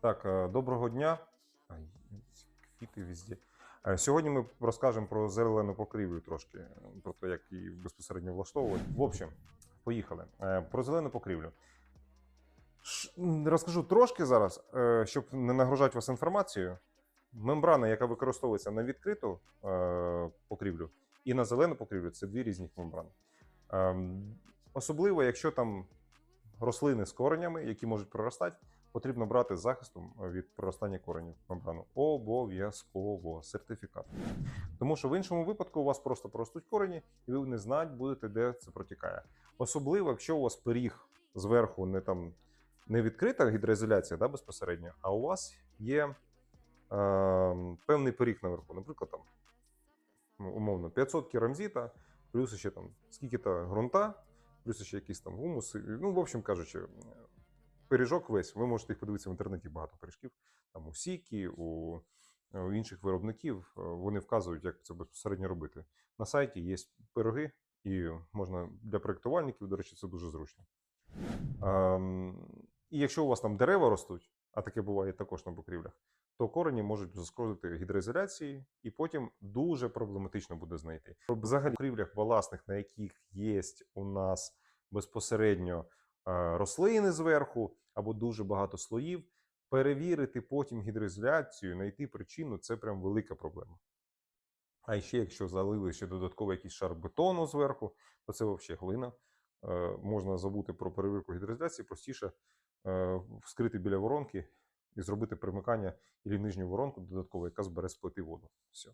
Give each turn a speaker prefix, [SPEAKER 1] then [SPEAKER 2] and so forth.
[SPEAKER 1] Так, е, доброго дня. Квіти везде. Е, Сьогодні ми розкажемо про зелену покрівлю трошки, про те, як її безпосередньо влаштовувати. В общем, поїхали. Е, Про зелену покрівлю. Розкажу трошки зараз, щоб не нагружати вас інформацією. Мембрана, яка використовується на відкриту покрівлю, і на зелену покрівлю це дві різні мембрани. Ем, Особливо, якщо там рослини з коренями, які можуть проростати, потрібно брати з захистом від проростання коренів мембрану. Обов'язково сертифікат. Тому що в іншому випадку у вас просто проростуть корені, і ви не знати будете, де це протікає. Особливо, якщо у вас пиріг зверху не там не відкрита гідроізоляція да, безпосередньо, а у вас є е, певний пиріг наверху, наприклад, там ну, умовно 500 керамзита, плюс ще там скільки-то ґрунта, плюс ще якісь там гумуси. Ну, в общем кажучи, пиріжок весь. Ви можете їх подивитися в інтернеті багато пиріжків. Там у Сікі, у, у інших виробників е, вони вказують, як це безпосередньо робити. На сайті є пироги, і можна для проєктувальників, до речі, це дуже зручно. Ем, і якщо у вас там дерева ростуть, а таке буває також на покрівлях, то корені можуть зашкодити гідроізоляції, і потім дуже проблематично буде знайти. Взагалі, в покрівлях баласних, на яких є у нас безпосередньо е, рослини зверху або дуже багато слоїв, перевірити потім гідроізоляцію, знайти причину це прям велика проблема. А ще якщо залили ще додатково якийсь шар бетону зверху, то це взагалі глина. Е, можна забути про перевірку гідроізоляції, простіше е, вскрити біля воронки і зробити примикання і нижню воронку додатково, яка збере з воду. Все.